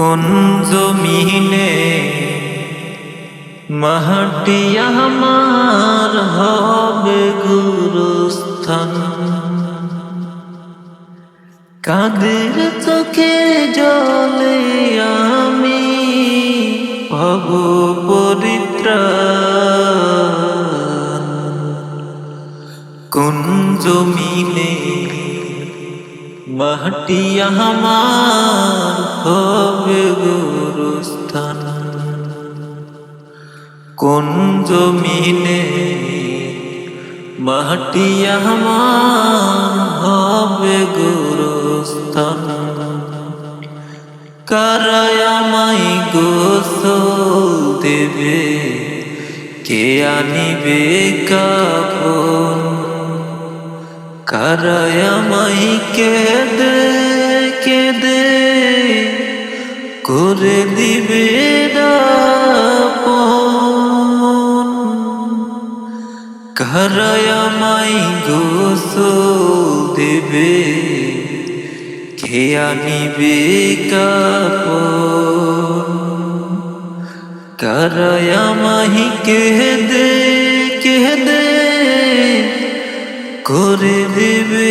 কোন জমিনে মাটি আমার হবে গুরুস্থান? কাদের চোখে জলে আমি ভব পরিত্রাণ? কোন জমিনে মাটি আমার জমিনে মাটি আমার হবে গুরুস্থান। কারায় আমায় গোসল দেবে, কে আনিবে কাপন কারায় আমায় কেদে কেদে করে দিবে দাপন কারায় আমায় গোসল দেবে কে আনিবে কাপন কারায় আমায় কেদে কেদে করে দিবে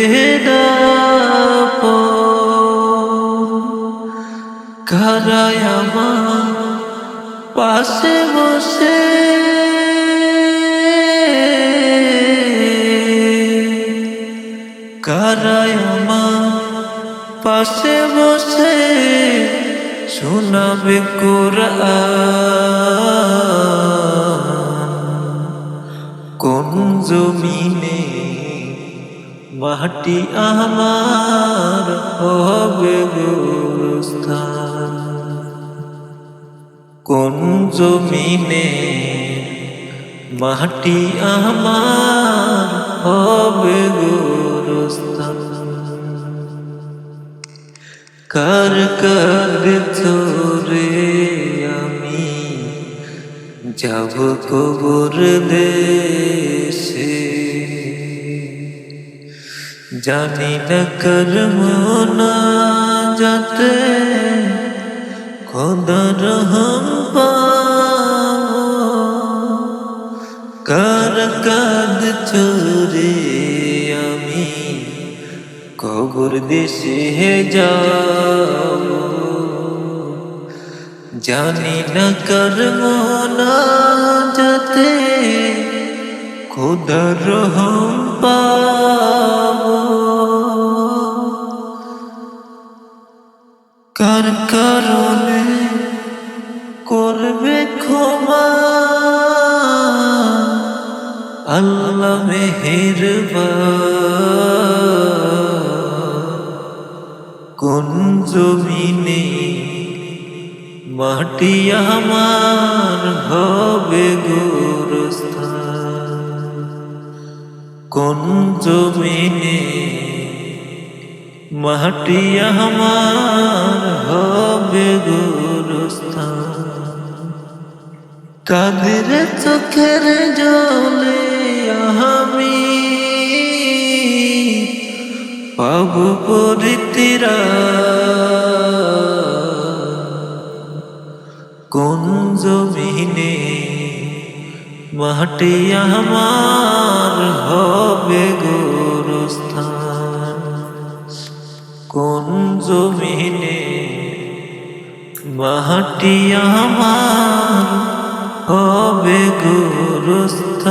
কারায় আমার পাশে বসে কারায় আমার পাশে বসে শোনাবে কোরআন। কোন জমিনে মাটি আমার হবে গোস্থান কোন জমিনে মাটি আমার হবে গোস্থান কার কার চোরে আমি যাব কবর দেশে? জানি না কর্ম না যাতে খোদার হম কার কাদ চোরে কবর দেশে যাব জানি না কর্ম না যাতে খুদার রহম পাবো। কার কারণে করবে ক্ষমা? আল্লাহ মেহেরবা কোন জমিনে মাটি আমার হবে গোরস্থান? কোন জমিনে মাটি আমার হবে গোরস্থান? কাদের চোখের জলে পাব পরিতিরা কোন জমিনে মাটি আমার হবে গোরস্থান? কোন জমিনে মাটি আমার হবে গোরস্থান?